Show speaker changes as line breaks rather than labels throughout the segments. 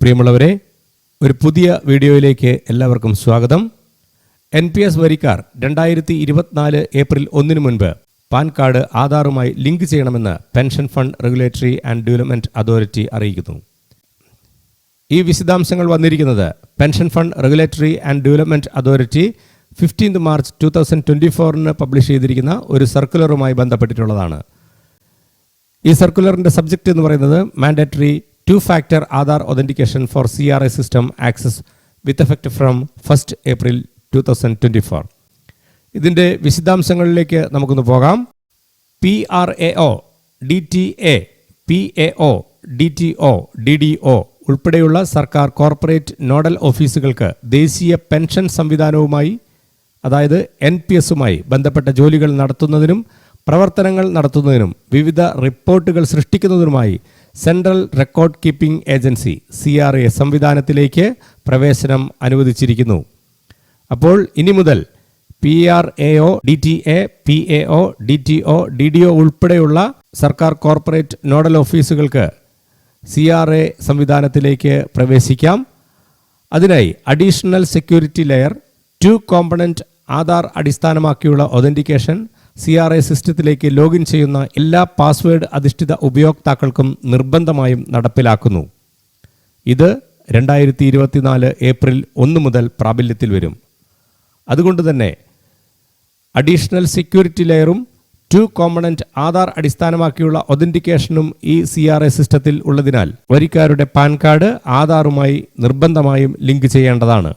പ്രിയമുള്ളവരെ ഒരു പുതിയ വീഡിയോയിലേക്ക് എല്ലാവർക്കും സ്വാഗതം. എൻ പി എസ് വരിക്കാർ രണ്ടായിരത്തി ഇരുപത്തിനാല് ഏപ്രിൽ ഒന്നിന് മുൻപ് പാൻ കാർഡ് ആധാറുമായി ലിങ്ക് ചെയ്യണമെന്ന് pension fund regulatory and development authority അറിയിക്കുന്നു. ഈ വിശദാംശങ്ങൾ വന്നിരിക്കുന്നത് pension fund regulatory and development authority fifteenth March two thousand twenty ഫോറിന് publish ചെയ്തിരിക്കുന്ന ഒരു സർക്കുലറുമായി ബന്ധപ്പെട്ടിട്ടുള്ളതാണ്. ഈ സർക്കുലറിന്റെ സബ്ജക്റ്റ് എന്ന് പറയുന്നത് mandatory two factor Aadhaar authentication for C R I system access with effect from first April two thousand twenty four ഇതിന്റെ വിശദാംശങ്ങളിലേക്ക് നമുക്കൊന്ന് പോകാം. P R A O D T A P A O D T O D D O ഉൾപ്പെടെയുള്ള സർക്കാർ corporate nodal ഓഫീസുകൾക്ക് ദേശീയ pension സംവിധാനവുമായി അതായത് N P എസുമായി ബന്ധപ്പെട്ട ജോലികൾ നടത്തുന്നതിനും പ്രവർത്തനങ്ങൾ നടത്തുന്നതിനും വിവിധ റിപ്പോർട്ടുകൾ സൃഷ്ടിക്കുന്നതിനുമായി central record keeping agency C R A സംവിധാനത്തിലേക്ക് പ്രവേശനം അനുവദിച്ചിരിക്കുന്നു. അപ്പോൾ ഇനി മുതൽ P R A O D T A P A O D T O D D O ഉൾപ്പെടെയുള്ള സർക്കാർ കോർപ്പറേറ്റ് നോഡൽ ഓഫീസുകൾക്ക് സി ആർ എ സംവിധാനത്തിലേക്ക് പ്രവേശിക്കാം. അതിനായി additional security layer two component Aadhaar അടിസ്ഥാനമാക്കിയുള്ള ഒതന്റിക്കേഷൻ സി ആർ ഐ സിസ്റ്റത്തിലേക്ക് login ചെയ്യുന്ന എല്ലാ പാസ്വേഡ് അധിഷ്ഠിത ഉപയോക്താക്കൾക്കും നിർബന്ധമായും നടപ്പിലാക്കുന്നു. ഇത് രണ്ടായിരത്തി ഇരുപത്തിനാല് ഏപ്രിൽ ഒന്ന് മുതൽ പ്രാബല്യത്തിൽ വരും. അതുകൊണ്ട് തന്നെ അഡീഷണൽ സെക്യൂരിറ്റി ലെയറും ടു കോമ്പണന്റ് ആധാർ അടിസ്ഥാനമാക്കിയുള്ള ഒതന്റിക്കേഷനും ഈ സി ആർ ഐ സിസ്റ്റത്തിൽ ഉള്ളതിനാൽ വരിക്കാരുടെ പാൻ കാർഡ് ആധാറുമായി നിർബന്ധമായും ലിങ്ക് ചെയ്യേണ്ടതാണ്.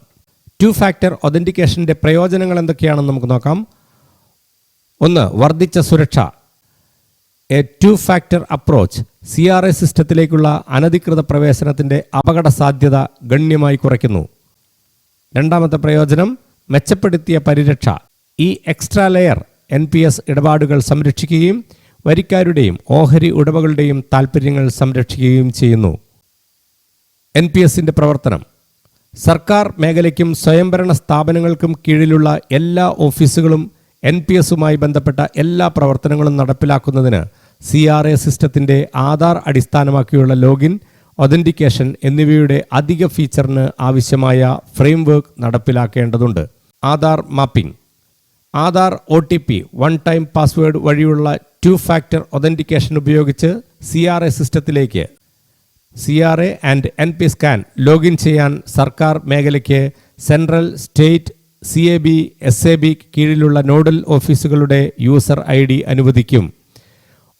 ടു ഫാക്ടർ ഒതന്റിക്കേഷന്റെ പ്രയോജനങ്ങൾ എന്തൊക്കെയാണെന്ന് നമുക്ക് നോക്കാം. ഒന്ന് വർദ്ധിച്ച സുരക്ഷ. A two factor approach C R A സിസ്റ്റത്തിലേക്കുള്ള അനധികൃത പ്രവേശനത്തിന്റെ അപകട സാധ്യത ഗണ്യമായി കുറയ്ക്കുന്നു. രണ്ടാമത്തെ പ്രയോജനം മെച്ചപ്പെടുത്തിയ പരിരക്ഷ. ഈ extra layer N P S ഇടപാടുകൾ സംരക്ഷിക്കുകയും വരിക്കാരുടെയും ഓഹരി ഉടമകളുടെയും താൽപ്പര്യങ്ങൾ സംരക്ഷിക്കുകയും ചെയ്യുന്നു. എൻ പി എസിന്റെ പ്രവർത്തനം സർക്കാർ മേഖലയ്ക്കും സ്വയംഭരണ സ്ഥാപനങ്ങൾക്കും കീഴിലുള്ള എല്ലാ ഓഫീസുകളും എൻ പി എസുമായി ബന്ധപ്പെട്ട എല്ലാ പ്രവർത്തനങ്ങളും നടപ്പിലാക്കുന്നതിന് സി ആർ എ സിസ്റ്റത്തിന്റെ ആധാർ അടിസ്ഥാനമാക്കിയുള്ള ലോഗിൻ ഒതന്റിക്കേഷൻ എന്നിവയുടെ അധിക ഫീച്ചറിന് ആവശ്യമായ framework നടപ്പിലാക്കേണ്ടതുണ്ട്. Aadhaar mapping. Aadhaar O T P one time password വഴിയുള്ള ടു ഫാക്ടർ ഒതന്റിക്കേഷൻ ഉപയോഗിച്ച് സി ആർ എ സിസ്റ്റത്തിലേക്ക് C R A and N P scan login ചെയ്യാൻ സർക്കാർ മേഖലയ്ക്ക് central state C A B S A B കീഴിലുള്ള nodal ഓഫീസുകളുടെ user I D അനുവദിക്കും.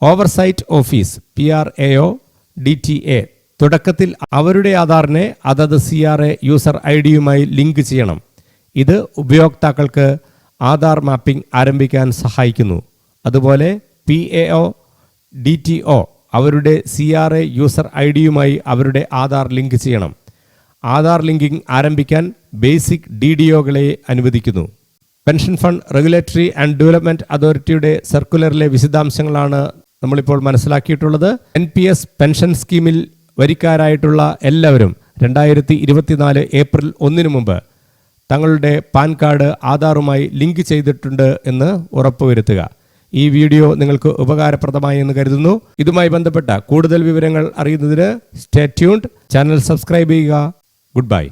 Oversight office P R A O D T A തുടക്കത്തിൽ അവരുടെ ആധാറിനെ അതത് C R A user I ഡിയുമായി link ചെയ്യണം. ഇത് ഉപയോക്താക്കൾക്ക് ആധാർ മാപ്പിംഗ് ആരംഭിക്കാൻ സഹായിക്കുന്നു. അതുപോലെ P A O D T O അവരുടെ C R A user I ഡിയുമായി അവരുടെ ആധാർ ലിങ്ക് ചെയ്യണം. ആധാർ ലിങ്കിംഗ് ആരംഭിക്കാൻ ബേസിക് ഡി ഡി ഒകളെ അനുവദിക്കുന്നു. Pension fund regulatory and development അതോറിറ്റിയുടെ സർക്കുലറിലെ വിശദാംശങ്ങളാണ് നമ്മളിപ്പോൾ മനസ്സിലാക്കിയിട്ടുള്ളത്. എൻ പി എസ് പെൻഷൻ സ്കീമിൽ വരിക്കാരായിട്ടുള്ള എല്ലാവരും രണ്ടായിരത്തി ഇരുപത്തിനാല് ഏപ്രിൽ ഒന്നിനു മുമ്പ് തങ്ങളുടെ പാൻ കാർഡ് ആധാറുമായി ലിങ്ക് ചെയ്തിട്ടുണ്ട് എന്ന് ഉറപ്പുവരുത്തുക. ഈ വീഡിയോ നിങ്ങൾക്ക് ഉപകാരപ്രദമായി എന്ന് കരുതുന്നു. ഇതുമായി ബന്ധപ്പെട്ട കൂടുതൽ വിവരങ്ങൾ അറിയുന്നതിന് സ്റ്റേ ട്യൂൺഡ് ചാനൽ സബ്സ്ക്രൈബ് ചെയ്യുക. Good bye